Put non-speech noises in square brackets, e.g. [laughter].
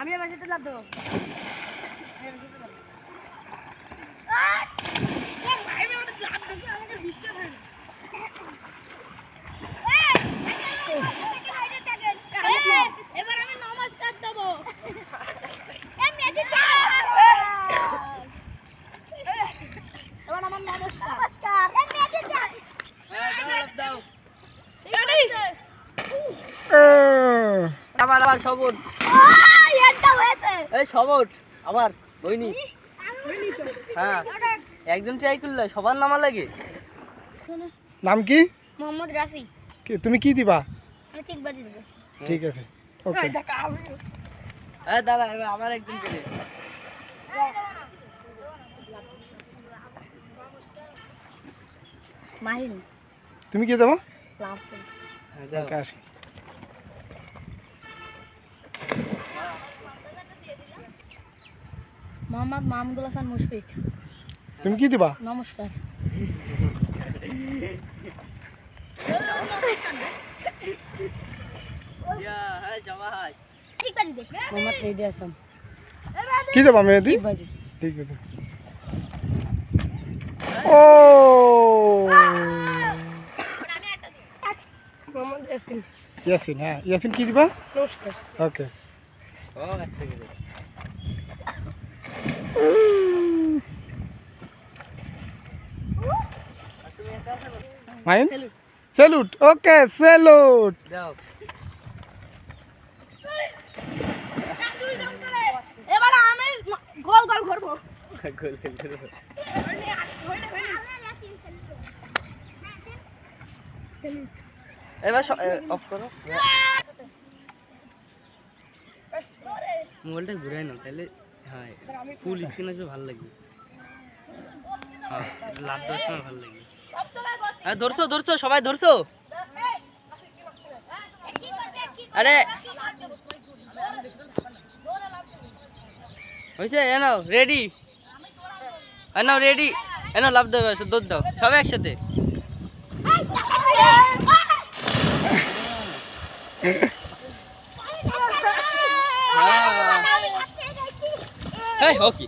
আমি এবার সাথে লাভ দেবো। এবার আমি নমস্কার দেবো। এবার আমার নমস্কার নমস্কার আবার আবার সবর। এই আবার বইনি। হ্যাঁ একজন ট্রাই করলে সবার নামা লাগে। নাম কি? মোহাম্মদ রাফি। কি তুমি কি দিবা? আমি ঠিক বাজি দেবো। ঠিক আছে ওকে হ্যাঁ দাদা আমার একজন করে। মাহিন। তুমি কি দেবা? লাভ হ্যাঁ, দাও। ওকে আসি মোহাম্মদ মাহমুদুল হাসান মুশফিক। তুমি কি দিবা? নমস্কার। ইয়া, হ্যাঁ, মোহাম্মদ রেডি হাসান কি দেবা মেহেদি? ঠিক ঠিক আছে। ও! ইয়াসিন। হ্যাঁ। ইয়াসিন কি দিবা? নমস্কার। ওকে। ও, একটা। মাইন? স্যালুট ওকে স্যালুট এবার আমি গোল গোল করব। গোল গোল করে। এবার অফ করো। মোবাইলটা ঘুরাই না তাহলে হ্যাঁ ফুল স্ক্রিন আসবে ভালো লাগবে। হ্যাঁ লাভ দেওয়ার সময় ভালো লাগবে। হ্যাঁ ধরছো ধরছো সবাই ধরছো। আরে। হয়েছে এনাও রেডি এনাও রেডি এনাও লাভ দেবে দৌড় দাও সবাই একসাথে। [laughs] হ্যাঁ এই হকি